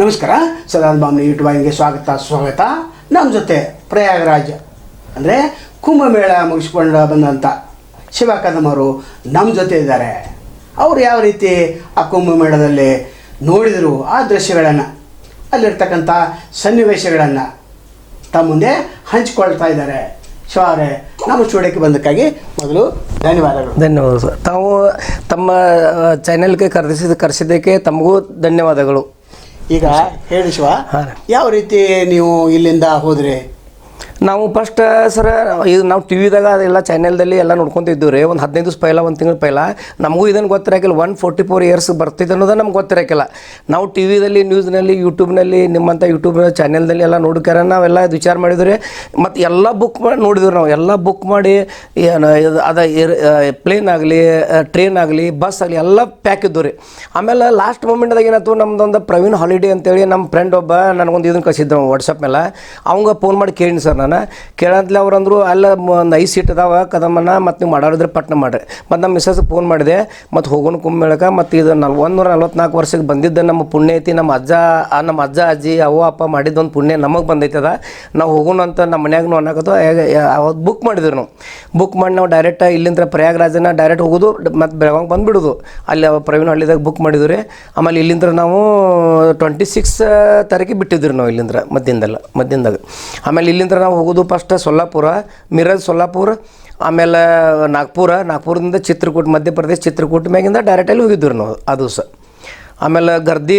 ನಮಸ್ಕಾರ. ಸದಾನ್ ಯೂಟ್ಯೂಬ್ ಯೂಟ್ಯೂಬ್ಗೆ ಸ್ವಾಗತ ಸ್ವಾಗತ. ನಮ್ಮ ಜೊತೆ ಪ್ರಯಾಗರಾಜ್. ಅಂದರೆ ಕುಂಭಮೇಳ ಮುಗಿಸ್ಕೊಂಡು ಬಂದಂಥ ಶಿವ ಕದಮರು ನಮ್ಮ ಜೊತೆ ಇದ್ದಾರೆ. ಅವರು ಯಾವ ರೀತಿ ಆ ಕುಂಭಮೇಳದಲ್ಲಿ ನೋಡಿದರು ಆ ದೃಶ್ಯಗಳನ್ನು ಅಲ್ಲಿರ್ತಕ್ಕಂಥ ಸನ್ನಿವೇಶಗಳನ್ನು ತಮ್ಮ ಮುಂದೆ ಹಂಚಿಕೊಳ್ತಾ ಇದ್ದಾರೆ. ಶಿವ ಅವರೇ, ನಮ್ಮ ಸ್ಟುಡಿಯೋಕ್ಕೆ ಬಂದಕ್ಕಾಗಿ ಮೊದಲು ಧನ್ಯವಾದಗಳು. ಧನ್ಯವಾದ ತಾವು ತಮ್ಮ ಚಾನೆಲ್ಗೆ ಕರೆಸಿದ ಕರೆಸಿದ್ದಕ್ಕೆ ತಮಗೂ ಧನ್ಯವಾದಗಳು. ಈಗ ಹೇಳಿ ಶಿವ ಯಾವ ರೀತಿ ನೀವು ಇಲ್ಲಿಂದ ಹೋದ್ರಿ? ನಾವು ಫಸ್ಟ್ ಸರ್ ಇದು ನಾವು ಟಿ ವಿದಾಗ ಅದೆಲ್ಲ ಚಾನೆಲ್ದಲ್ಲಿ ಎಲ್ಲ ನೋಡ್ಕೊತಿದ್ದೀವಿ ರೀ. ಒಂದು ಹದಿನೈದು ದಿವಸ ಪೈಲ, ಒಂದು ತಿಂಗಳ ಪೈಲ. ನಮಗೂ ಇದನ್ನು ಗೊತ್ತಿರಾಕಿಲ್ಲ. ಒನ್ ಫೋರ್ಟಿ ಫೋರ್ ಇಯರ್ಸ್ ಬರ್ತಿದೆ ಅನ್ನೋದು ನಮ್ಗೆ ಗೊತ್ತಿರಾಕಿಲ್ಲ. ನಾವು ಟಿ ವಿದಲ್ಲಿ ನ್ಯೂಸ್ನಲ್ಲಿ ಯೂಟ್ಯೂಬ್ನಲ್ಲಿ ನಿಮ್ಮಂಥ ಯೂಟ್ಯೂಬ್ ಚಾನೆಲ್ದಲ್ಲಿ ಎಲ್ಲ ನೋಡ್ಕ್ಯಾರ ನಾವೆಲ್ಲ ಇದು ವಿಚಾರ ಮಾಡಿದ್ರಿ ಮತ್ತು ಎಲ್ಲ ಬುಕ್ ಮಾಡಿ ನೋಡಿದ್ರು ನಾವು. ಎಲ್ಲ ಬುಕ್ ಮಾಡಿ, ಏನು ಅದ ಪ್ಲೇನ್ ಆಗಲಿ ಟ್ರೈನ್ ಆಗಲಿ ಬಸ್ ಆಗಲಿ, ಎಲ್ಲ ಪ್ಯಾಕ್ ಇದ್ದವು ರೀ. ಆಮೇಲೆ ಲಾಸ್ಟ್ ಮೂಮೆಂಟ್ದಾಗ ಏನಾಯ್ತು, ನಮ್ದೊಂದು ಪ್ರವೀಣ್ ಹಾಲಿಡೇ ಅಂತೇಳಿ ನಮ್ಮ ಫ್ರೆಂಡ್ ಒಬ್ಬ ನನಗೊಂದು ಇದನ್ನು ಕಳಿಸಿದ್ದೆ ವಾಟ್ಸಪ್ ಮೇಲೆ ಅವಂಗ ಫೋನ್ ಮಾಡಿ ಕೇಳಿ ಸರ್ ನಾನು. ಕೇಳಂತಲೇ ಅವ್ರು ಅಂದರು ಅಲ್ಲ ಒಂದು ಐದು ಸೀಟ್ ಅದಾವ ಕದಮ್ಮನ, ಮತ್ತು ನೀವು ಮಾಡಾಡಿದ್ರೆ ಪಟ್ನ ಮಾಡಿರಿ. ಮತ್ತು ನಮ್ಮ ಮಿಸ್ಸಸ್ಗೆ ಫೋನ್ ಮಾಡಿದೆ, ಮತ್ತು ಹೋಗೋಣ ಕುಂಭಮೇಳಕ್ಕೆ ಮತ್ತು ಇದು ನಲ್ ಒಂದೂರ ನಲ್ವತ್ನಾಲ್ಕು ವರ್ಷಕ್ಕೆ ಬಂದಿದ್ದ ನಮ್ಮ ಪುಣ್ಯ ಐತಿ, ನಮ್ಮ ಅಜ್ಜ ನಮ್ಮ ಅಜ್ಜ, ಅಜ್ಜಿ ಅವ್ವ ಅಪ್ಪ ಮಾಡಿದ್ದೊಂದು ಪುಣ್ಯ ನಮಗೆ ಬಂದೈತದ. ನಾವು ಹೋಗೋಣ ಅಂತ ನಮ್ಮ ಮನ್ಯಾಗೂ ಅನ್ನಕತ್ತು ಅವತ್ತು ಬುಕ್ ಮಾಡಿದ್ರು ನಾವು. ಬುಕ್ ಮಾಡಿ ನಾವು ಡೈರೆಕ್ಟ್ ಇಲ್ಲಿಂದ ಪ್ರಯಾಗರಾಜನ ಡೈರೆಕ್ಟ್ ಹೋಗೋದು, ಮತ್ತು ಬೆಳಗಾವ್ ಬಂದುಬಿಡೋದು. ಅಲ್ಲಿ ಪ್ರವೀಣ ಹಳ್ಳಿದಾಗ ಬುಕ್ ಮಾಡಿದ್ವಿ ರೀ. ಆಮೇಲೆ ಇಲ್ಲಿಂದ ನಾವು ಟ್ವೆಂಟಿ ಸಿಕ್ಸ್ ತಾರೀಕಿಗೆ ಬಿಟ್ಟಿದ್ವಿ ನಾವು ಇಲ್ಲಿಂದ ಮದ್ದಿಂದಲ್ಲ ಮದ್ದಿಂದಾಗ ಆಮೇಲೆ ಇಲ್ಲಿಂದ ನಾವು ಹೋಗೋದು ಫಸ್ಟ್ ಸೊಲ್ಲಾಪುರ ಮಿರಜ್ ಸೊಲ್ಲಾಪುರ, ಆಮೇಲೆ ನಾಗ್ಪುರ. ನಾಗ್ಪುರದಿಂದ ಚಿತ್ರಕೂಟ, ಮಧ್ಯಪ್ರದೇಶ ಚಿತ್ರಕೂಟ ಮ್ಯಾಗಿಂದ ಡೈರೆಕ್ಟಲ್ಲಿ ಹೋಗಿದ್ವಿ ನಾವು, ಅದು ದಿವಸ ಆಮೇಲೆ ಗರ್ದಿ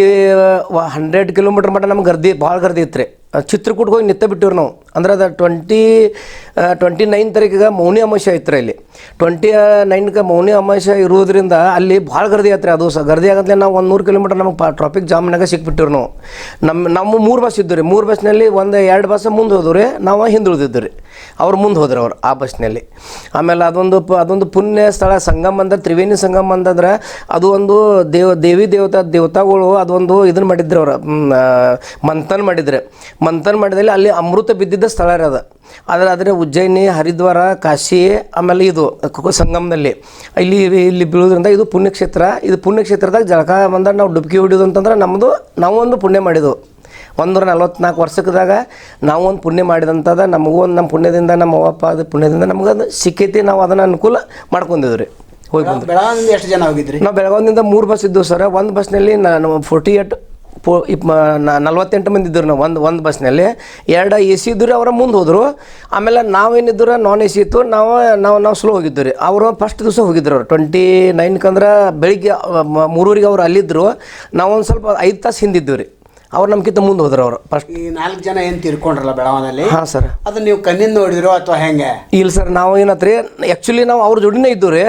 ಹಂಡ್ರೆಡ್ ಕಿಲೋಮೀಟ್ರ್ ಮಟ್ಟ ನಮ್ಗೆ ಗರ್ದಿ, ಭಾಳ ಗರ್ದಿ ಇತ್ತು ರೀ ಚಿತ್ರಕೂಟ್ಗೆ ಹೋಗಿ ನಿತ್ತ ಬಿಟ್ಟಿವ್ರಿ ನಾವು. ಅಂದ್ರೆ ಅದು ಟ್ವೆಂಟಿ ಟ್ವೆಂಟಿ ನೈನ್ ತಾರೀಕಿಗೆ ಮೌನಿ ಅಮಾವಾಸ್ಯೆ ಐತ್ರಿ ಇಲ್ಲಿ ಟ್ವೆಂಟಿ ನೈನ್ಗೆ ಮೌನಿ ಅಮಾವಾಸ್ಯೆ ಇರೋದ್ರಿಂದ ಅಲ್ಲಿ ಭಾಳ ಗರ್ದಿ ಆಯ್ತು ಅದು ಸಹ ಗರ್ದಿ ಆಗಂತಲೇ ನಾವು ಒಂದು ನೂರು ಕಿಲೋಮೀಟ್ರ್ ನಮಗೆ ಟ್ರಾಫಿಕ್ ಜಾಮ್ನಾಗ ಸಿಕ್ಬಿಟ್ಟಿವ್ರಿ ನಾವು. ನಮ್ಮ ನಮ್ಮ ಮೂರು ಬಸ್ ಇದ್ದು ರೀ ಮೂರು ಬಸ್ನಲ್ಲಿ ಒಂದು ಎರಡು ಬಸ್ ಮುಂದೆ ಹೋದ್ರಿ ನಾವು ಹಿಂದೆ ಉಳಿದಿದ್ದು ರೀ ಅವ್ರು ಮುಂದೆ ಹೋದ್ರು ಅವ್ರು ಆ ಬಸ್ನಲ್ಲಿ ಆಮೇಲೆ ಅದೊಂದು ಪ, ಅದೊಂದು ಪುಣ್ಯ ಸ್ಥಳ, ಸಂಗಮ ಅಂದ್ರೆ ತ್ರಿವೇಣಿ ಸಂಗಮ ಅಂತಂದ್ರೆ ಅದು ಒಂದು ದೇವ, ದೇವಿ ದೇವತಾ, ದೇವತಾಗಳು ಅದೊಂದು ಇದನ್ನು ಮಾಡಿದ್ರು ಅವ್ರು ಮಂಥನ್ ಮಾಡಿದ್ರೆ. ಮಂಥನ್ ಮಾಡಿದಲ್ಲಿ ಅಲ್ಲಿ ಅಮೃತ ಬಿದ್ದಿದ್ದ ಸ್ಥಳ ಅದು. ಆದರೆ ಆದರೆ ಉಜ್ಜಯಿನಿ, ಹರಿದ್ವಾರ, ಕಾಶಿ, ಆಮೇಲೆ ಇದು ಸಂಗಮದಲ್ಲಿ. ಇಲ್ಲಿ ಇಲ್ಲಿ ಬೀಳೋದ್ರಿಂದ ಇದು ಪುಣ್ಯಕ್ಷೇತ್ರ, ಇದು ಪುಣ್ಯಕ್ಷೇತ್ರದಾಗ ಜಳಕ ಬಂದಾಗ ನಾವು ಡುಬ್ಕಿ ಹೊಡಿಯೋದು ಅಂತಂದ್ರೆ ನಮ್ಮದು ನಾವು ಒಂದು ಪುಣ್ಯ ಮಾಡಿದ್ವು ಒಂದೂರ ನಲ್ವತ್ನಾಲ್ಕು ವರ್ಷಕ್ಕದಾಗ ನಾವು ಒಂದು ಪುಣ್ಯ ಮಾಡಿದಂಥದ್ದು ನಮಗೂ ಒಂದು ನಮ್ಮ ಪುಣ್ಯದಿಂದ ನಮ್ಮ ಅವ್ವಪ್ಪ ಅದು ಪುಣ್ಯದಿಂದ ನಮ್ಗೆ ಅದು ಸಿಕ್ಕೈತಿ ನಾವು ಅದನ್ನು ಅನುಕೂಲ ಮಾಡ್ಕೊಂಡಿದ್ವಿ ರೀ. ಹೋಗಿ ಬಂದು ಬೆಳಗಾವಿಂದ ಎಷ್ಟು ಜನ ಹೋಗಿದ್ರಿ? ನಾವು ಬೆಳಗಾವಿಂದ ಮೂರು ಬಸ್ ಇದ್ದವು ಸರ್ ಒಂದು ಬಸ್ನಲ್ಲಿ ನಾನು ಫೋರ್ಟಿ ಏಟ್ ಪೋ ಇಪ್ ನಲ್ವತ್ತೆಂಟು ಮಂದಿ ಇದ್ದರು ನಾವು ಒಂದು ಒಂದು ಬಸ್ನಲ್ಲಿ ಎರಡು ಎ ಸಿ ಇದ್ದರು ಅವರ ಮುಂದೆ ಹೋದರು. ಆಮೇಲೆ ನಾವೇನಿದ್ರು ನಾನ್ ಎ ಸಿ ಇತ್ತು. ನಾವು ನಾವು ನಾವು ಸ್ಲೋ ಹೋಗಿದ್ದು ರೀ. ಅವರು ಫಸ್ಟ್ ದಿವಸ ಹೋಗಿದ್ರು ಅವ್ರು. ಟ್ವೆಂಟಿ ನೈನ್ಕಂದ್ರೆ ಬೆಳಿಗ್ಗೆ ಮೂರೂರಿಗೆ ಅವ್ರು ಅಲ್ಲಿದ್ದರು ನಾವು ಒಂದು ಸ್ವಲ್ಪ ಐದು ತಾಸು ಹಿಂದಿದ್ದು ರೀ. ಅವ್ರು ನಮ್ಗಿಂತ ಮುಂದೆ ಹೋದ್ರು ಅವರು. ಫಸ್ಟ್ ಈ ನಾಲ್ಕು ಜನ ಏನು ತಿರ್ಕೊಂಡ್ರಲ್ಲ ಬೆಳಗಾವಿನಲ್ಲಿ ಹಾಂ ಸರ್. ಅದು ನೀವು ಕಣ್ಣಿಂದ ನೋಡಿದ್ರೋ ಅಥವಾ ಹೆಂಗೆ? ಇಲ್ಲ ಸರ್ ನಾವು ಏನತ್ರಿ ಆ್ಯಕ್ಚುಲಿ ನಾವು ಅವ್ರ ಜೋಡಿನೇ ಇದ್ದು ರೀ.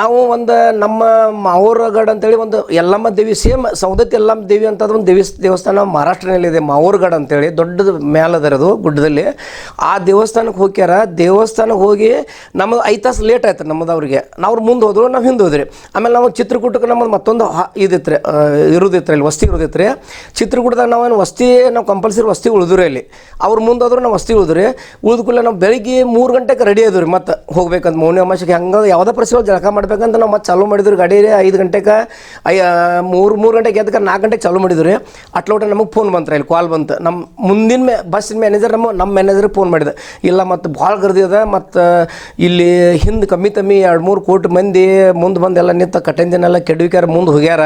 ನಾವು ಒಂದು ನಮ್ಮ ಮಾವೂರ್ಗಡ್ ಅಂತೇಳಿ ಒಂದು ಯಲ್ಲಮ್ಮ ದೇವಿ ಸೇಮ್ ಸೌದತ್ತಿ ಯಲ್ಲಮ್ಮ ದೇವಿ ಅಂತ ಒಂದು ದೇವಿ ದೇವಸ್ಥಾನ ಮಹಾರಾಷ್ಟ್ರನಲ್ಲಿದೆ ಮಾವೂರ್ಗಡ್ ಅಂತೇಳಿ. ದೊಡ್ಡದು ಮ್ಯಾಲ ಅದು ಗುಡ್ಡದಲ್ಲಿ. ಆ ದೇವಸ್ಥಾನಕ್ಕೆ ಹೋಗ್ಯಾರ. ದೇವಸ್ಥಾನಕ್ಕೆ ಹೋಗಿ ನಮ್ಮದು ಐದು ತಾಸು ಲೇಟ್ ಆಯ್ತು ನಮ್ಮದು ಅವ್ರಿಗೆ. ನಾವು ಮುಂದೆ ಹೋದ್ರು ನಾವು ಹಿಂದೆ ಹೋದ್ರಿ ಆಮೇಲೆ ನಾವು ಚಿತ್ರಕೂಟಕ್ಕೆ ನಮ್ಮದು ಮತ್ತೊಂದು ಇದಿತ್ತು ರೀ ಇರೋದಿತ್ತು ಅಲ್ಲಿ ವಸ್ತಿ ಇರೋದಿತ್ತು ರೀ ಚಿತ್ರಕೂಟದಾಗ ನಾವೇನು ವಸ್ತಿ, ನಾವು ಕಂಪಲ್ಸರಿ ವಸ್ತಿ ಉಳಿದ್ರಿ ಅಲ್ಲಿ. ಅವ್ರ ಹೋದ್ರೆ ನಾವು ವಸ್ತಿ ಉಳಿದ್ರಿ ಉಳಿದ ಕೂಡಲೇ ನಾವು ಬೆಳಿಗ್ಗೆ ಮೂರು ಗಂಟೆಗೆ ರೆಡಿ ಆದ್ರಿ ರೀ ಮತ್ತೆ ಹೋಗ್ಬೇಕಂತ. ಮೌನಿ ಅಮಾಸಕ್ಕೆ ಹಂಗೆ ಯಾವುದೇ ಪರಿಸ್ಥಿತಿ ಜಳಕ ಮಾಡ್ಬೇಕಂತ ನಾವು ಮತ್ತೆ ಚಾಲೂ ಮಾಡಿದ್ರು ಗಾಡಿ ಐದು ಗಂಟೆಗೆ ಐ ಮೂರು ಮೂರು ಗಂಟೆಗೆ ಎದ್ದಕ್ಕೆ ನಾಲ್ಕು ಗಂಟೆಗೆ ಚಾಲೂ ಮಾಡಿದ್ರು ರೀ. ಅಟ್ಲೋಟ ನಮಗೆ ಫೋನ್ ಬಂತು ಇಲ್ಲಿ ಕಾಲ್ ಬಂತು. ನಮ್ಮ ಮುಂದಿನ ಮೇ ಬಸ್ ಮ್ಯಾನೇಜರ್ ನಮ್ಮ ನಮ್ಮ ಮ್ಯಾನೇಜರ್ಗೆ ಫೋನ್ ಮಾಡಿದೆ. ಇಲ್ಲ ಮತ್ತು ಭಾಳ ಗರ್ದಿ ಅದ, ಮತ್ತು ಇಲ್ಲಿ ಹಿಂದೆ ಕಮ್ಮಿ ಕಮ್ಮಿ ಎರಡು, ಮೂರು ಕೋಟಿ ಮಂದಿ ಮುಂದೆ ಬಂದೆಲ್ಲ ನಿಂತ ಕಟ್ಟಂದಿನೆಲ್ಲ ಕೆಡವಿಕ್ಯಾರ ಮುಂದೆ ಹೋಗ್ಯಾರ.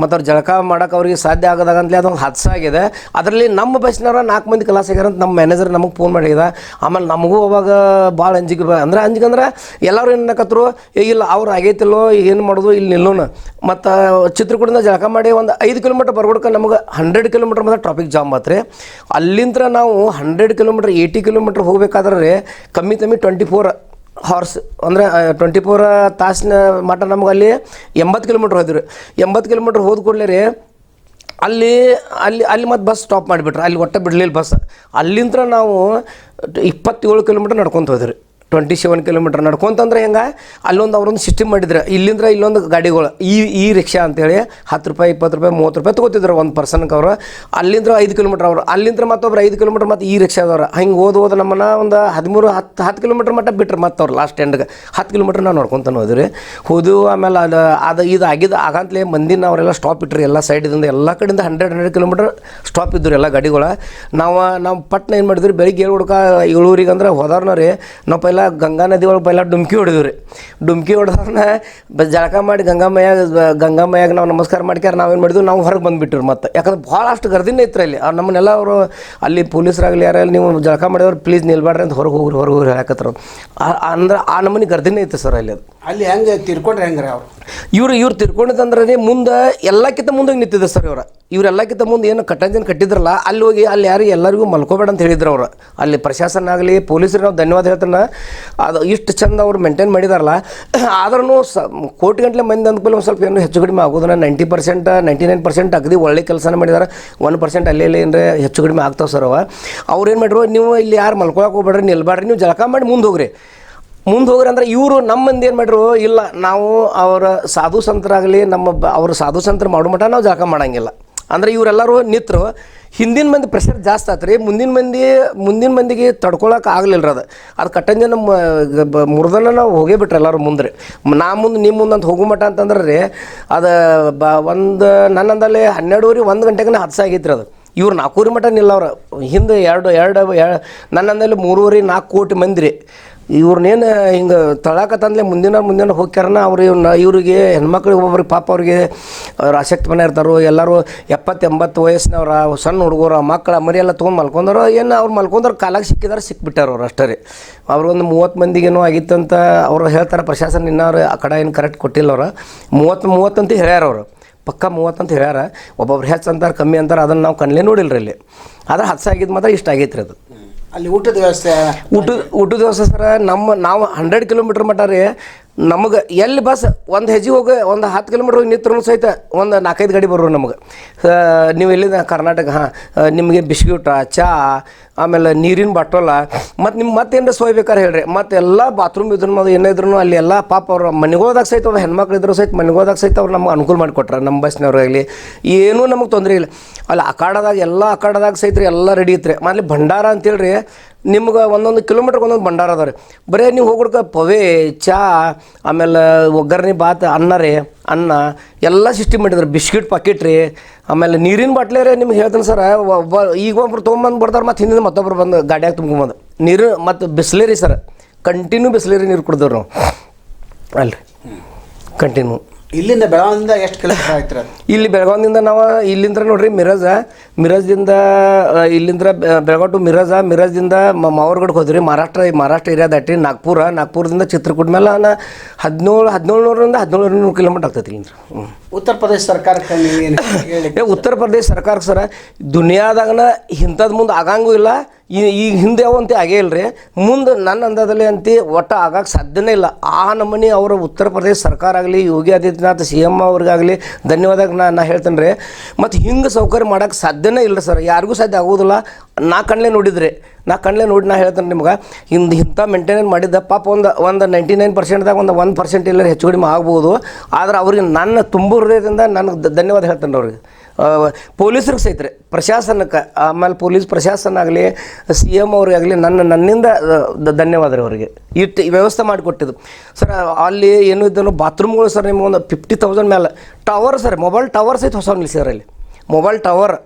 ಮತ್ತು ಅವ್ರು ಜಳಕ ಮಾಡೋಕೆ ಅವ್ರಿಗೆ ಸಾಧ್ಯ ಆಗದಾಗಂತಲೇ ಅದೊಂದು ಹಾದ್ಸ ಆಗಿದೆ ಅದರಲ್ಲಿ ನಮ್ಮ ಬಸ್ನವ್ರ ನಾಲ್ಕು ಮಂದಿ ಕಲಾಸ್ ಆಗ್ಯಾರ ನಮ್ಮ ಮ್ಯಾನೇಜರ್ ನಮಗೆ ಫೋನ್ ಮಾಡಿದ. ಆಮೇಲೆ ನಮಗೂ ಅವಾಗ ಭಾಳ ಅಂಜಿಕೆ ಅಂದ್ರೆ ಅಂಜಿಕೆ ಅಂದ್ರೆ ಎಲ್ಲರೂ ಏನಕತ್ರು ಇಲ್ಲ ಅವ್ರು ಆಗೈತಿಲ್ಲೋ, ಏನು ಮಾಡೋದು, ಇಲ್ಲಿ ನಿಲ್ಲೋಣ ಮತ್ತು ಚಿತ್ರಕೂಟದಿಂದ ಜಳಕ ಮಾಡಿ ಒಂದು ಐದು ಕಿಲೋಮೀಟ್ರ್ ಬರ್ಬಿಡ್ಕ ನಮಗೆ ಹಂಡ್ರೆಡ್ ಕಿಲೋಮೀಟ್ರ್ ಮತ್ತು ಟ್ರಾಫಿಕ್ ಜಾಮ್ ಮಾತ್ರ ಅಲ್ಲಿಂದ ನಾವು ಹಂಡ್ರೆಡ್ ಕಿಲೋಮೀಟ್ರ್ ಏಯ್ಟಿ ಕಿಲೋಮೀಟ್ರ್ ಹೋಗ್ಬೇಕಾದ್ರೆ ಕಮ್ಮಿ ಕಮ್ಮಿ ಟ್ವೆಂಟಿ ಫೋರ್ ಹಾರ್ಸ್ ಅಂದರೆ ಟ್ವೆಂಟಿ ಫೋರ್ ತಾಸಿನ ಮಟ್ಟ ನಮ್ಗೆ ಅಲ್ಲಿ ಎಂಬತ್ತು ಕಿಲೋಮೀಟ್ರ್ ಹೋದ್ರಿ ಎಂಬತ್ತು ಕಿಲೋಮೀಟ್ರ್ ಹೋದ ಕೂಡಲೇ ರೀ ಅಲ್ಲಿ ಅಲ್ಲಿ ಅಲ್ಲಿ ಮತ್ತೆ ಬಸ್ ಸ್ಟಾಪ್ ಮಾಡಿಬಿಟ್ರೆ. ಅಲ್ಲಿ ಒಟ್ಟು ಬಿಡಲಿಲ್ಲ ಬಸ್ ಅಲ್ಲಿಂದ ನಾವು ಇಪ್ಪತ್ತೇಳು ಕಿಲೋಮೀಟ್ರ್ ನಡ್ಕೊತ ಹೋದ್ರಿ. ಟ್ವೆಂಟಿ ಸೆವೆನ್ ಕಿಲೋಮೀಟ್ರ್ ನಡ್ಕೊಂತಂದ್ರೆ ಹೆಂಗೆ? ಅಲ್ಲೊಂದು ಅವ್ರೊಂದು ಸಿಸ್ಟಮ್ ಮಾಡಿದ್ರು. ಇಲ್ಲಿಂದ ಇಲ್ಲೊಂದು ಗಾಡಿಗಳು, ಈ ಈ ರಿಕ್ಷಾ ಅಂತೇಳಿ ಹತ್ತು ರೂಪಾಯಿ, ಇಪ್ಪತ್ತು ರೂಪಾಯಿ, ಮೂವತ್ತು ರೂಪಾಯಿ ತೊಗೋತಿದ್ರು ಒಂದು ಪರ್ಸನ್ಗೆ ಅವರು. ಅಲ್ಲಿಂದ್ರ ಐದು ಕಿಲೋಮೀಟ್ರ್ ಅವರು. ಅಲ್ಲಿಂದ್ರ ಮತ್ತೊಬ್ರು ಐದು ಕಿಲೋಮೀಟ್ರ್ ಮತ್ತು ಈ ರಿಕ್ಷಾದವ್ರು ಹಿಂಗೆ ಓದ್ ಓದ್ ನಮ್ಮನ್ನ ಒಂದು ಹದಿಮೂರು, ಹತ್ತು ಹತ್ತು ಕಿಲೋಮೀಟ್ರ್ ಮಟ್ಟ ಬಿಟ್ರು ಮತ್ತೆ ಅವ್ರು ಲಾಸ್ಟ್ ಎಂಡ್ಗೆ ಹತ್ತು ಕಿಲೋಮೀಟ್ರ್ ನಾವು ನೋಡ್ಕೊತಾನೆ ಹೋದ್ರಿ ಹೋದು ಆಮೇಲೆ ಅದು ಅದು ಇದು ಆಗಿದ್ದು ಆಗಂತಲೇ ಮಂದಿನ ಅವರೆಲ್ಲ ಸ್ಟಾಪ್ ಇಟ್ರಿ. ಎಲ್ಲ ಸೈಡಿಂದ ಎಲ್ಲ ಕಡೆಯಿಂದ ಹಂಡ್ರೆಡ್ ಹಂಡ್ರೆಡ್ ಕಿಲೋಮೀಟ್ರ್ ಸ್ಟಾಪ್ ಇದ್ದರು ಎಲ್ಲ ಗಾಡಿಗಳು. ನಾವು ನಾವು ಪಟ್ನ ಏನು ಮಾಡಿದ್ರು? ಬೆಳಿಗ್ಗೆ ಏಳು ಹುಡುಕ ಏಳುವರಿಗೆ ಅಂದ್ರೆ ಹೋದವ್ರನ್ನ ರೀ ನಾವು ಪೈಲ ಗಂಗಾ ನದಿ ಒಳಗೆ ಪೈಲ ಡುಮ್ಕಿ ಹೊಡೆದ್ವಿ ರೀ ಡುಮ್ಕಿ ಹೊಡೆದವ್ರನ್ನ ಬ ಜಳಕ ಮಾಡಿ ಗಂಗಾ ಗಂಗಾಮಯ್ಯಾಗ ನಾವು ನಮಸ್ಕಾರ ಮಾಡ್ಕ್ಯಾರ ನಾವೇನು ಮಾಡಿದ್ವಿ? ನಾವು ಹೊರಗೆ ಬಂದುಬಿಟ್ಟಿವ್ರಿ ಮತ್ತೆ. ಯಾಕಂದ್ರೆ ಭಾಳಷ್ಟು ಗರ್ದಿನ ಇತ್ತು ಅಲ್ಲಿ. ಅವ್ರು ನಮ್ಮನ್ನೆಲ್ಲ ಅವರು ಅಲ್ಲಿ ಪೊಲೀಸರಾಗಲಿ ಯಾರಲ್ಲಿ ನೀವು ಜಳಕ ಮಾಡಿದವ್ರು, ಪ್ಲೀಸ್ ನಿಲ್ಬೇಡ್ರಿ ಅಂತ ಹೊರಗೆ ಹೋಗ್ರಿ ಹೊರಗೆ ಹೋಗ್ರಿ ಹೇಳಕತ್ತಾರ ಅಂದ್ರೆ ಆ ನಮೂನಿ ಗರ್ದಿನ ಇತ್ತು ಸರ್ ಅಲ್ಲಿ ಅದು. ಅಲ್ಲಿ ಹೆಂಗೆ ತಿರ್ಕೊಂಡ್ರೆ ಹೆಂಗ್ರಿ ಅವ್ರು? ಇವ್ರು ಇವ್ರು ತಿರ್ಕೊಂಡಿದ್ದಂದ್ರೆ ಮುಂದೆ ಎಲ್ಲಕ್ಕಿಂತ ಮುಂದೆ ನಿಂತಿದ್ದೆ ಸರ್ ಇವ್ರು. ಇವರೆಲ್ಲಕ್ಕಿಂತ ಮುಂದೆ ಏನು ಕಟ್ಟಂಜನ್ ಕಟ್ಟಿದ್ರಲ್ಲ, ಅಲ್ಲಿ ಹೋಗಿ ಅಲ್ಲಿ ಯಾರು ಎಲ್ಲರಿಗೂ ಮಲ್ಕೋಬೇಡ ಅಂತ ಹೇಳಿದ್ರು ಅವ್ರು. ಅಲ್ಲಿ ಪ್ರಶಾಸನ ಆಗಲಿ ಪೊಲೀಸರು ನಾವು ಧನ್ಯವಾದ ಹೇಳ್ತಾನೆ. ಅದು ಇಷ್ಟು ಚಂದ ಅವ್ರು ಮೇಂಟೈನ್ ಮಾಡಿದಾರಲ್ಲ. ಆದ್ರೂ ಸ, ಕೋಟಿ ಗಂಟಲೆ ಮಂದಿ ಅಂದ್ಮೇಲೆ ಒಂದು ಸ್ವಲ್ಪ ಏನು ಹೆಚ್ಚು ಕಡಿಮೆ ಆಗೋದನ್ನ ninety percent, ninety nine percent ಅಗದಿ ಒಳ್ಳೆ ಕೆಲಸನ ಮಾಡಿದಾರೆ. ಒನ್ ಪರ್ಸೆಂಟ್ ಅಲ್ಲಿ ಏನರ ಹೆಚ್ಚು ಕಡಿಮೆ ಆಗ್ತಾವೆ ಸರ್ ಅವ. ಅವ್ರು ಏನು ಮಾಡಿರು, ನೀವು ಇಲ್ಲಿ ಯಾರು ಮಲ್ಕೊಳಕ್ಕೆ ಹೋಗ್ಬೇಡ್ರಿ ನಿಲ್ಬೇಡ್ರಿ ನೀವು ಜಳಕ ಮಾಡಿ ಮುಂದೆ ಹೋಗ್ರಿ. ಮುಂದೆ ಹೋಗ್ರಿ ಅಂದ್ರೆ ಇವರು ನಮ್ಮ ಏನು ಮಾಡ್ರು? ಇಲ್ಲ, ನಾವು ಅವರ ಸಾಧು ಸಂತರಾಗಲಿ, ನಮ್ಮ ಬ, ಅವ್ರ ಸಾಧು ಸಂತರ ಮಾಡೋ ಮಟ್ಟ ನಾವು ಜಳಕ ಮಾಡಂಗಿಲ್ಲ. ಅಂದ್ರೆ ಇವರೆಲ್ಲರೂ ನಿಂತರು. ಹಿಂದಿನ ಮಂದಿ ಪ್ರೆಷರ್ ಜಾಸ್ತಿ ಆತ್ರಿ. ಮುಂದಿನ ಮಂದಿ, ಮುಂದಿನ ಮಂದಿಗೆ ತಡ್ಕೊಳಕ್ಕೆ ಆಗಲಿಲ್ಲ ಅದು. ಅದು ಕಟ್ಟಂಜನ ಮುರ್ದನ ನಾವು ಹೋಗೇ ಬಿಟ್ರೆ ಎಲ್ಲರೂ ಮುಂದೆ ನಾ ಮುಂದೆ ನಿಮ್ಮ ಮುಂದೆ ಅಂತ ಹೋಗೋ ಮಟ ಅಂತಂದ್ರೆ ರೀ, ಅದು ಬ, ಒಂದು ನನ್ನಂದಲ್ಲಿ ಹನ್ನೆರಡುವರೆ ಒಂದು ಗಂಟೆಗೆ ಹತ್ತು ರೀ ಅದು. ಇವ್ರು ನಾಲ್ಕೂರಿ ಮಟ್ಟ ನಿಲ್ಲವ್ರ ಹಿಂದೆ ಎರಡು ಎರಡು ನನ್ನಂದಲ್ಲಿ ಮೂರುವರೆ, ನಾಲ್ಕು ಕೋಟಿ ಮಂದಿ ರೀ ಇವ್ರನ್ನೇನು ಹಿಂಗೆ ತಳಕತ್ತಂದ್ಲೆ ಮುಂದಿನ ಮುಂದಿನ ಹೋಗ್ಯಾರನ ಅವ್ರು ಇವ್ನ ಇವ್ರಿಗೆ ಹೆಣ್ಮಕ್ಳಿಗೆ ಒಬ್ಬೊಬ್ರಿಗೆ ಪಾಪ ಅವ್ರಿಗೆ, ಅವ್ರ ಆಸಕ್ತಿ ಮನೆ ಇರ್ತಾರೋ, ಎಲ್ಲರೂ ಎಪ್ಪತ್ತು ಎಂಬತ್ತು ವಯಸ್ಸಿನವ್ರ, ಸಣ್ಣ ಹುಡುಗರು ಮಕ್ಕಳ ಮರಿ ಎಲ್ಲ ತೊಗೊಂಡು ಮಲ್ಕೊಂಡ್ರು ಏನು ಅವ್ರು ಮಲ್ಕೊಂಡ್ರೆ ಕಾಲಾಗ ಸಿಕ್ಕಿದಾರೆ ಸಿಕ್ಬಿಟ್ಟಾರ ಅವ್ರು ಅಷ್ಟೇ ರೀ. ಅವ್ರಿಗೊಂದು ಮೂವತ್ತು ಮಂದಿಗೇನೋ ಆಗಿತ್ತಂತ ಅವ್ರು ಹೇಳ್ತಾರೆ, ಪ್ರಶಾಸನ ಇನ್ನವ್ರು ಆ ಕಡೆ ಏನು ಕರೆಕ್ಟ್ ಕೊಟ್ಟಿಲ್ಲ ಅವ್ರು. ಮೂವತ್ತು, ಮೂವತ್ತಂತ ಹೇಳ್ಯಾರ ಅವರು. ಪಕ್ಕ ಅಂತ ಹೇಳ್ಯಾರ ಒಬ್ಬೊಬ್ರು ಹೆಚ್ಚು ಅಂತಾರೆ ಕಮ್ಮಿ ಅಂತಾರೆ ಅದನ್ನು ನಾವು ಕಣ್ಲೇ ನೋಡಿಲ್ಲ ಇಲ್ಲಿ ಆದ್ರೆ ಹತ್ತು ಆಗಿದ್ದು ಮಾತ್ರ ಇಷ್ಟ ಆಗೈತೆ ರೀ ಅದು. ಅಲ್ಲಿ ಊಟದ ವ್ಯವಸ್ಥೆ? ಊಟದ ಊಟದ ವ್ಯವಸ್ಥೆ ಸರ ನಮ್ಮ ನಾವು ಹಂಡ್ರೆಡ್ ಕಿಲೋಮೀಟ್ರ್ ಮಟ್ಟ ರೀ ನಮಗೆ ಎಲ್ಲಿ ಬಸ್ ಒಂದು ಹೆಜ್ಜೆ ಹೋಗಿ ಒಂದು ಹತ್ತು ಕಿಲೋಮೀಟ್ರ್ ಹೋಗಿ ನಿಂತ್ರು ಸಹಿತ ಒಂದು ನಾಲ್ಕೈದು ಗಾಡಿ ಬರೋರು ನಮಗೆ. ನೀವು ಎಲ್ಲಿದ್ದ ಕರ್ನಾಟಕ, ಹಾಂ ನಿಮಗೆ ಬಿಸ್ಕ್ಯೂಟ ಚಾ, ಆಮೇಲೆ ನೀರಿನ ಬಾಟೋಲ, ಮತ್ತು ನಿಮ್ಮ ಮತ್ತೇನು ಸೋಯ್ ಬೇಕಾರೆ ಹೇಳ್ರಿ. ಮತ್ತೆ ಎಲ್ಲ ಬಾತ್ರೂಮ್ ಇದ್ರೂ ಅದು ಏನಿದ್ರು ಅಲ್ಲಿ ಎಲ್ಲ ಪಾಪ ಅವ್ರು ಮನೆಗೋದಾಗ ಸಹಿತ ಅವ್ರು ಹೆಣ್ಮಕ್ಳು ಇದ್ರು ಸಹಿತ ಮನೆಗೋದಾಗ ಸಹಿತ ಅವ್ರು ನಮ್ಗೆ ಅನುಕೂಲ ಮಾಡಿಕೊಟ್ರೆ ನಮ್ಮ ಬಸ್ನವ್ರಾಗಲಿ. ಏನೂ ನಮಗೆ ತೊಂದರೆ ಇಲ್ಲ. ಅಲ್ಲಿ ಆಕಾಡದಾಗ ಎಲ್ಲ ಆಕಾಡದಾಗ ಸಹಿತ ರೀ ಎಲ್ಲ ರೆಡಿ ಇತ್ತು ರೀ ಅಲ್ಲಿ ಭಂಡಾರ ಅಂತೇಳ್ರಿ ನಿಮ್ಗೆ ಒಂದೊಂದು ಕಿಲೋಮೀಟ್ರ್ಗೆ ಒಂದೊಂದು ಭಂಡಾರ ಅದಾರೆ ರೀ ಬರೀ ನೀವು ಹೋಗ್ಬಿಡ್ಕ ಪವೆ, ಚಾ, ಆಮೇಲೆ ಒಗ್ಗರಣೆ ಬಾತ್, ಅನ್ನ ರೀ, ಅನ್ನ, ಎಲ್ಲ ಸಿಸ್ಟಮ್ ಮಾಡಿದ್ರು. ಬಿಸ್ಕಿಟ್ ಪಾಕಿಟ್ ರೀ, ಆಮೇಲೆ ನೀರಿನ ಬಾಟ್ಲೆ ರೀ ನಿಮ್ಗೆ ಹೇಳ್ತೀನಿ ಸರ್ ಒಬ್ಬ, ಈಗ ಒಬ್ರು ತೊಗೊಂಬಂದು ಬರ್ತಾರೆ ಮತ್ತು ಹಿಂದಿನ ಮತ್ತೊಬ್ರು ಬಂದು ಗಾಡಿಯಾಗ ತುಂಬ್ಕೊಂಬಂದು. ನೀರು ಮತ್ತು ಬಿಸ್ಲೇರಿ ಸರ್ ಕಂಟಿನ್ಯೂ ಬಿಸ್ಲೇರಿ ನೀರು ಕುಡ್ದವ್ರು. ನಾವು ಅಲ್ರಿ. ಕಂಟಿನ್ಯೂ ಇಲ್ಲಿಂದ ಬೆಳಗಾವಿಯಿಂದ ಎಷ್ಟು ಕಿಲೋಮೀಟರ್ ಆಯ್ತು ಇಲ್ಲಿ ಬೆಳಗಾವಿಂದ ನಾವು ಇಲ್ಲಿಂದ ನೋಡ್ರಿ ಮಿರಜ. ಮಿರಜ್ದಿಂದ ಇಲ್ಲಿಂದ ಬೆಳಗಾವ್ ಟು ಮಿರಜ ಮಿರಜ್ದಿಂದ ಮಾವರ್ಗಡ್ಗೆ ಹೋದ್ರಿ ಮಹಾರಾಷ್ಟ್ರ ಮಹಾರಾಷ್ಟ್ರ ಏರಿಯಾ ದಾಟಿ ನಾಗ್ಪುರ ನಾಗ್ಪುರದಿಂದ ಚಿತ್ರಕೂಟ ಮೇಲೆ ನಾ ಹದಿನೇಳು ಹದಿನೇಳು ನೂರರಿಂದ ಹದಿನೇಳು ನೂರು ಕಿಲೋಮೀಟ್ರ್ ಆಗ್ತೈತಿ ಇಲ್ಲಿಂದ ಉತ್ತರ ಪ್ರದೇಶ ಸರ್ಕಾರಕ್ಕೆ ಉತ್ತರ ಪ್ರದೇಶ ಸರ್ಕಾರ ಸರ ದುನಿಯಾದಾಗನ ಇಂಥದ್ದು ಮುಂದೆ ಆಗಂಗೂ ಇಲ್ಲ. ಈ ಈಗ ಹಿಂದೆ ಅವಂತೆ ಆಗೇ ಇಲ್ಲ ರೀ ಮುಂದೆ ನನ್ನ ಅಂದದಲ್ಲಿ ಅಂತಿ ಒಟ್ಟು ಆಗಕ್ಕೆ ಸಾಧ್ಯನೇ ಇಲ್ಲ. ಆ ನಮೂನಿ ಅವರ ಉತ್ತರ ಪ್ರದೇಶ ಸರ್ಕಾರ ಆಗಲಿ, ಯೋಗಿ ಆದಿತ್ಯನಾಥ್ ಸಿ ಎಂ ಅವ್ರಿಗಾಗಲಿ ಧನ್ಯವಾದ ನಾ ನಾ ಹೇಳ್ತೇನೆ ರೀ ಮತ್ತು ಹಿಂಗೆ ಸೌಕರ್ಯ ಮಾಡೋಕ್ಕೆ ಸಾಧ್ಯನೇ ಇಲ್ಲ ಸರ್. ಯಾರಿಗೂ ಸಾಧ್ಯ ಆಗೋದಿಲ್ಲ. ನಾ ಕಣ್ಲೆ ನೋಡಿದ್ರಿ. ನಾ ಕಣ್ಲೆ ನೋಡಿ ನಾ ಹೇಳ್ತೇನೆ ನಿಮ್ಗೆ. ಹಿಂದೆ ಇಂಥ ಮೇಂಟೈನ್ ಮಾಡಿದ್ದ ಪಾಪ ಒಂದು ಒಂದು ನೈಂಟಿ ನೈನ್ ಪರ್ಸೆಂಟ್ದಾಗ ಒಂದು ಒನ್ ಪರ್ಸೆಂಟ್ ಇಲ್ಲ ಹೆಚ್ಚು ಕಡಿಮೆ ಆಗ್ಬೋದು. ಆದ್ರೆ ಅವ್ರಿಗೆ ನನ್ನ ತುಂಬ ಹೃದಯದಿಂದ ನನಗೆ ಧನ್ಯವಾದ ಹೇಳ್ತೇನೆ ಅವ್ರಿಗೆ. ಪೊಲೀಸ್ರಿಗೆ ಸಹಿತ ಪ್ರಶಾಸನಕ್ಕೆ, ಆಮೇಲೆ ಪೊಲೀಸ್ ಪ್ರಶಾಸನ ಆಗಲಿ ಸಿ ಎಂ ಅವ್ರಿಗಾಗಲಿ ನನ್ನ, ನನ್ನಿಂದ ಧನ್ಯವಾದ ರೀ ಅವರಿಗೆ. ಇಟ್ಟು ವ್ಯವಸ್ಥೆ ಮಾಡಿಕೊಟ್ಟಿದ್ದು. ಸರ್, ಅಲ್ಲಿ ಏನು ಇದ್ದನು, ಬಾತ್ರೂಮ್ಗಳು ಸರ್ ನಿಮ್ಗೆ ಒಂದು ಫಿಫ್ಟಿ ತೌಸಂಡ್ ಮೇಲೆ ಟವರ್ ಸರ್ ಮೊಬೈಲ್ ಟವರ್ ಸಹಿತ ಹೊಸ ಸರ್ ಅಲ್ಲಿ. ಮೊಬೈಲ್ ಟವರ್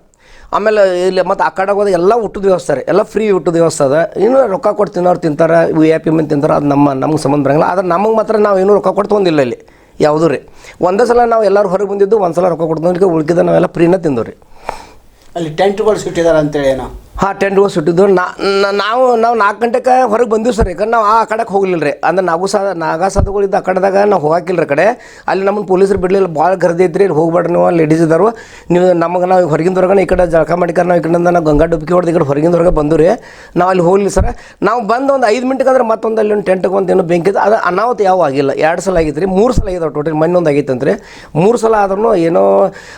ಆಮೇಲೆ ಇಲ್ಲಿ ಮತ್ತು ಆ ಕಡೆ ಹೋದಾಗ ಎಲ್ಲ ಊಟದ ವ್ಯವಸ್ಥೆ ರೀ. ಎಲ್ಲ ಫ್ರೀ ಊಟದ ವ್ಯವಸ್ಥೆ ಅದ. ಇನ್ನೂ ರೊಕ್ಕ ಕೊಟ್ಟು ತಿನ್ನೋರು ತಿಂತಾರೆ ವಿ ಐ ಪಿ ಮಂದಿ ತಿಂತಾರೆ, ಅದು ನಮ್ಮ, ನಮ್ಗೆ ಸಂಬಂಧ ಬರಂಗಿಲ್ಲ. ಆದ್ರೆ ನಮಗೆ ಮಾತ್ರ ನಾವು ಇನ್ನೂ ರೊಕ್ಕ ಕೊಟ್ಟು ತೊಗೊಂಡಿಲ್ಲ ಇಲ್ಲಿ. ಯಾವುದೂ ರೀ? ಒಂದೇ ಸಲ ನಾವು ಎಲ್ಲರೂ ಹೊರಗೆ ಬಂದಿದ್ದು ಒಂದು ಸಲ ರೊಕ್ಕ ಕೊಡ್ತೀವಿ ಉಳ್ಕಿದ ನಾವೆಲ್ಲ ಫ್ರೀನ ತಿಂದವು ರೀ ಅಲ್ಲಿ ಟೆಂಟ್ಗಳು ಸುಟ್ಟಿದ್ದಾರೆ ಅಂತೇಳಿ ಏನೋ. ಹಾಂ ಟೆಂಟ್ಗಳು ಸುಟ್ಟಿದ್ದು ನಾ- ನಾವು ನಾವು ನಾಲ್ಕು ಗಂಟೆಗೆ ಹೊರಗೆ ಬಂದಿವಿ ಸರ್. ಯಾಕಂದ್ರೆ ನಾವು ಆ ಕಡೆಗೆ ಹೋಗಲಿಲ್ಲ ರೀ. ಅಂದ್ರೆ ನಾಗು ಸಾ ನಾಗಾ ಆ ಕಡೆದಾಗ ನಾವು ಹೋಗಾಕಿಲ್ಲ ರೀ ಕಡೆ. ಅಲ್ಲಿ ನಮ್ಮನ್ನು ಪೊಲೀಸರು ಬಿಡಲಿಲ್ಲ. ಭಾಳ ಗರ್ದಿ ಐತ್ರಿ. ಇಲ್ಲಿ ಹೋಗ್ಬೇಡ್ರಿ ನೀವು. ಲೇಡೀಸ್ ಇದ್ದಾರು ನೀವು ನಮಗೆ ನಾವು ಹೊರಗಿಂದವರೆಗೆ ಈ ಕಡೆ ಜಳಕ ಮಾಡಿಕ ನಾವು ಈ ಕಡೆ ನಾವು ಗಂಗಾ ಡುಬ್ಕಿ ಹೊಡೆದು ಈ ಕಡೆ ಹೊರಗಿಂದವರೆಗೆ ಬಂದು ರೀ. ನಾವು ಅಲ್ಲಿ ಹೋಗಲಿ ಸರ್. ನಾವು ಬಂದು ಒಂದು ಐದು ಮಿನಿಟ್ಗೆ ಅಂದ್ರೆ ಮತ್ತೊಂದು ಅಲ್ಲಿ ಒಂದು ಟೆಂಟ್ಗೆ ಒಂದು ಏನೋ ಬೆಂಕಿ ಅದು ಅನಾಹುತ ಯಾವ ಆಗಿಲ್ಲ. ಎರಡು ಸಲ ಆಗಿತ್ತು ರೀ ಮೂರು ಸಲ ಆಗಿದಾವೆ ಟೋಟಲ್ ಮೊನ್ನೊಂದು ಆಗೈತೆ ರೀ ಮೂರು ಸಲ ಆದ್ರೂ ಏನೋ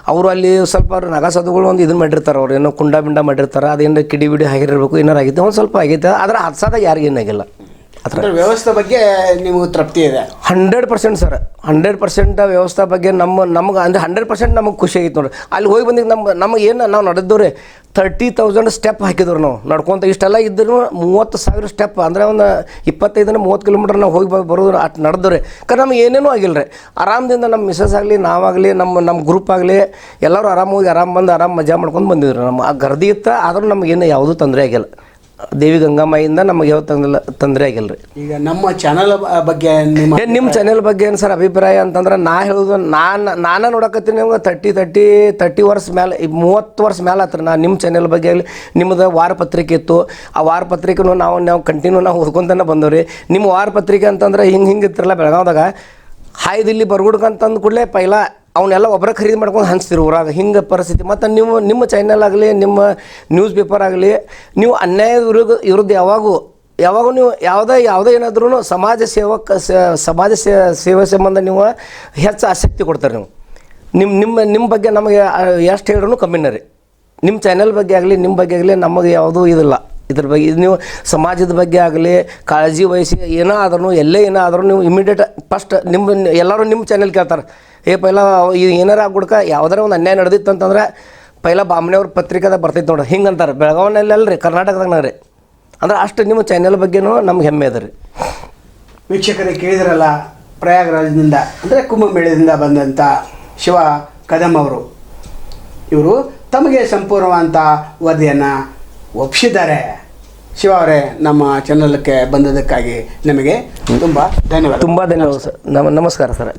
ಅವರು ಅಲ್ಲಿ ಸ್ವಲ್ಪ ಅವ್ರು ನಾಗಾ ಸಾಧುಗಳು ಒಂದು ಇದನ್ನು ಮಾಡಿರ್ತಾರೆ. ಅವ್ರು ಏನೋ ಕುಂಡ ಬಿಂಡ ಮಾಡಿರ್ತಾರೆ, ಅದೇನು ಕಿಡಿ ಬಿಡಿ ಆಗಿರಬೇಕು ಏನಾರು ಆಗಿತ್ತು, ಒಂದು ಸ್ವಲ್ಪ ಆಗೈತೆ ಆದ್ರೆ ಹತ್ಸದಾಗ ಯಾರಿಗೂ ಏನಾಗಿಲ್ಲ ಅದ್ರ ವ್ಯವಸ್ಥೆ ಬಗ್ಗೆ ನಿಮಗೆ ತೃಪ್ತಿ ಇದೆ? Hundred percent sir. Hundred percent ವ್ಯವಸ್ಥೆ ಬಗ್ಗೆ ನಮ್ಮ ನಮ್ಗೆ ಅಂದ್ರೆ ಹಂಡ್ರೆಡ್ ಪರ್ಸೆಂಟ್ ನಮಗೆ ಖುಷಿ ಆಗಿತ್ತು ನೋಡ್ರಿ. ಅಲ್ಲಿ ಹೋಗಿ ಬಂದಿದ್ದು ನಮ್ಮ ನಮಗೆ ಏನು ನಾವು ನಡೆದವ್ರಿ ತರ್ಟಿ ತೌಸಂಡ್ ಸ್ಟೆಪ್ ಹಾಕಿದ್ರು ನಾವು. ನಡ್ಕೊತ ಇಷ್ಟೆಲ್ಲ ಇದ್ದರೂ ಮೂವತ್ತು ಸಾವಿರ ಸ್ಟೆಪ್ ಅಂದರೆ ಒಂದು ಇಪ್ಪತ್ತೈದರಿಂದ ಮೂವತ್ತು ಕಿಲೋಮೀಟ್ರ್ ನಾವು ಹೋಗಿ ಬರೋದು ಅಷ್ಟು ನಡೆದವ್ರಿ. ಕರೆ ನಮ್ಗೆ ಏನೇನೂ ಆಗಿಲ್ಲ ರೀ. ಆರಾಮದಿಂದ ನಮ್ಮ ಮಿಸಸ್ ಆಗಲಿ ನಾವಾಗಲಿ ನಮ್ಮ ನಮ್ಮ ಗ್ರೂಪ್ ಆಗಲಿ ಎಲ್ಲರೂ ಆರಾಮ ಹೋಗಿ ಆರಾಮ ಬಂದು ಆರಾಮ ಮಜಾ ಮಾಡ್ಕೊಂಡು ಬಂದಿದ್ರು. ನಮ್ಮ ಆ ಗರ್ದಿ ಇತ್ತು ಆದರೂ ನಮಗೇನು ಯಾವುದೂ ತೊಂದರೆ ಆಗಿಲ್ಲ. ದೇವಿ ಗಂಗಮ್ಮಯಿಂದ ನಮಗೆ ಯಾವ ತೊಂದರೆ ತೊಂದರೆ ಆಗಿಲ್ಲ ರೀ ಈಗ ನಮ್ಮ ಚಾನಲ್ ಬಗ್ಗೆ ನಿಮ್ಮ ಏನು ನಿಮ್ಮ ಚಾನೆಲ್ ಬಗ್ಗೆ ಏನು ಸರ್ ಅಭಿಪ್ರಾಯ ಅಂತಂದ್ರೆ ನಾ ಹೇಳೋದು ನಾನು ನಾನು ನೋಡಕತ್ತೀನಿ ನಿಮ್ಗೆ ತರ್ಟಿ ತರ್ಟಿ ತರ್ಟಿ ವರ್ಷ ಮೇಲೆ ಈ ಮೂವತ್ತು ವರ್ಷ ಮೇಲೆ ಆತ್ರಿ ನಾ ನಿಮ್ಮ ಚಾನೆಲ್ ಬಗ್ಗೆ ಆಗಲಿ ನಿಮ್ಮದು ವಾರ ಪತ್ರಿಕೆ ಇತ್ತು. ಆ ವಾರ ಪತ್ರಿಕೆನೂ ನಾವು ನಾವು ಕಂಟಿನ್ಯೂ ನಾವು ಓದ್ಕೊಂತಾನೆ ಬಂದವ್ರಿ. ನಿಮ್ಮ ವಾರ ಪತ್ರಿಕೆ ಅಂತಂದ್ರೆ ಹಿಂಗೆ ಹಿಂಗೆ ಇರ್ತಿರಲ್ಲ ಬೆಳಗಾವ್ದಾಗ? ಹಾಯ್ದಿಲ್ಲಿ ಬರ್ಗುಡ್ಕಂತಂದು ಕೂಡಲೇ ಪೈಲ ಅವನ್ನೆಲ್ಲ ಒಬ್ಬರ ಖರೀದಿ ಮಾಡ್ಕೊಂಡು ಹಂಚ್ತಿರು ಊರಾಗ. ಹಿಂಗೆ ಪರಿಸ್ಥಿತಿ. ಮತ್ತು ನೀವು ನಿಮ್ಮ ಚಾನಲ್ ಆಗಲಿ, ನಿಮ್ಮ ನ್ಯೂಸ್ ಪೇಪರ್ ಆಗಲಿ, ನೀವು ಅನ್ಯಾಯ ವಿರುದ್ಧ ವಿರುದ್ಧ ಯಾವಾಗೂ, ಯಾವಾಗ ನೀವು ಯಾವುದೇ ಯಾವುದೇ ಏನಾದ್ರೂ ಸಮಾಜ ಸೇವಕ ಸಮಾಜ ಸೇವೆ ಸಂಬಂಧ ನೀವು ಹೆಚ್ಚು ಆಸಕ್ತಿ ಕೊಡ್ತಾರೆ ನೀವು. ನಿಮ್ಮ ನಿಮ್ಮ ನಿಮ್ಮ ಬಗ್ಗೆ ನಮಗೆ ಎಷ್ಟು ಹೇಳಿದ್ರು ಕಮ್ಮಿನ ರೀ. ನಿಮ್ಮ ಚಾನೆಲ್ ಬಗ್ಗೆ ಆಗಲಿ, ನಿಮ್ಮ ಬಗ್ಗೆ ಆಗಲಿ ನಮಗೆ ಯಾವುದೂ ಇದಿಲ್ಲ. ಇದ್ರ ಬಗ್ಗೆ ಇದು ನೀವು ಸಮಾಜದ ಬಗ್ಗೆ ಆಗಲಿ, ಕಾಳಜಿ ವಹಿಸಿ ಏನೋ ಆದ್ರೂ ಎಲ್ಲೇ ಏನೋ ಆದ್ರೂ ನೀವು ಇಮಿಡಿಯೇಟ್ ಫಸ್ಟ್ ನಿಮ್ಮ ಎಲ್ಲರೂ ನಿಮ್ಮ ಚಾನೆಲ್ ಕೇಳ್ತಾರೆ. ಏ ಪೈಲ ಇದು ಏನಾರ ಆಗ್ಬಿಡ್ಕ ಯಾವ್ದಾರ ಒಂದು ಅನ್ಯಾಯ ನಡೆದಿತ್ತು ಅಂತಂದ್ರೆ ಪೈಲ ಬಾಮನೆಯವ್ರ ಪತ್ರಿಕೆದಾಗ ಬರ್ತೈತೆ ನೋಡ್ರಿ. ಹಿಂಗೆ ಅಂತಾರೆ. ಬೆಳಗಾವಿನಲ್ಲಿ ಅಲ್ರಿ ಕರ್ನಾಟಕದಾಗ ರೀ ಅಂದ್ರೆ ಅಷ್ಟು ನಿಮ್ಮ ಚಾನೆಲ್ ಬಗ್ಗೆನೂ ನಮ್ಗೆ ಹೆಮ್ಮೆ ಅದ ರೀ. ವೀಕ್ಷಕರಿಗೆ ಕೇಳಿದ್ರಲ್ಲ ಪ್ರಯಾಗರಾಜದಿಂದ ಅಂದರೆ ಕುಂಭಮೇಳದಿಂದ ಬಂದಂಥ ಶಿವ ಕದಂ ಅವರು. ಇವರು ತಮಗೆ ಸಂಪೂರ್ಣವಾದಂಥ ವರದಿಯನ್ನು ಒಪ್ಪಿಸಿದ್ದಾರೆ ಶಿವ ಅವರೇ ನಮ್ಮ ಚಾನಲ್ಗೆ ಬಂದದಕ್ಕಾಗಿ ನಿಮಗೆ ತುಂಬ ಧನ್ಯವಾದ ತುಂಬ ಧನ್ಯವಾದ ಸರ್. ನಮ ನಮಸ್ಕಾರ ಸರ್.